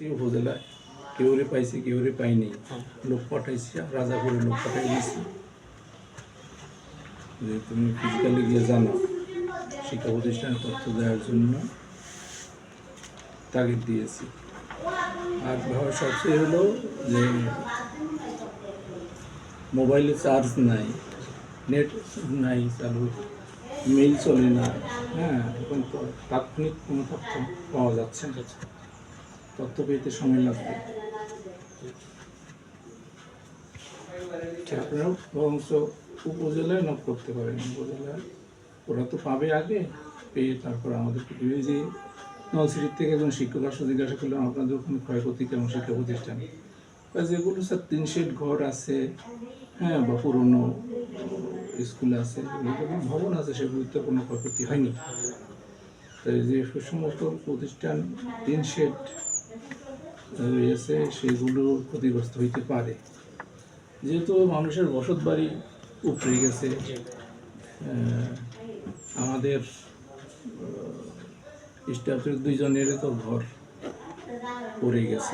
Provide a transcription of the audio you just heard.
এই উপজেলায় কেউরে পাইছি কেউরে পাইনি লোক পাঠাইছি রাজা করে লোক পাঠাই দিয়েছি যে তুমি ফিজিক্যালি গিয়ে জানো শিক্ষা প্রতিষ্ঠানে তথ্য দেওয়ার জন্য তাগিদ দিয়েছি আর ভয় সবচেয়ে হলো যে মোবাইলে চার্জ নাই নেট নাই চালু মেইল চলে না হ্যাঁ এখন তো তাৎক্ষণিক কোনো তথ্য পাওয়া যাচ্ছে না তথ্য পেতে সময় লাগবে। বরঞ্চ উপজেলায় নক করতে পারেন। উপজেলায় ওরা তো পাবে আগে পেয়ে তারপর আমাদেরকে দিবে যে নলসিটির থেকে একজন শিক্ষক আসলে জিজ্ঞাসা করলাম আপনাদের ওখানে ক্ষয়ক্ষতি কেমন শিক্ষা প্রতিষ্ঠান? বা যেগুলো স্যার তিন শেড ঘর আছে হ্যাঁ বা পুরনো স্কুল আছে ভবন আছে সেগুলিতে কোনো ক্ষয়ক্ষতি হয়নি। তাই যে সমস্ত প্রতিষ্ঠান তিন শেড রয়েছে, সেগুলো ক্ষতিগ্রস্ত হইতে পারে। যেহেতু মানুষের বসত বাড়ি উপরে গেছে আমাদের স্টাফের দুইজনের তো ঘর পড়ে গেছে।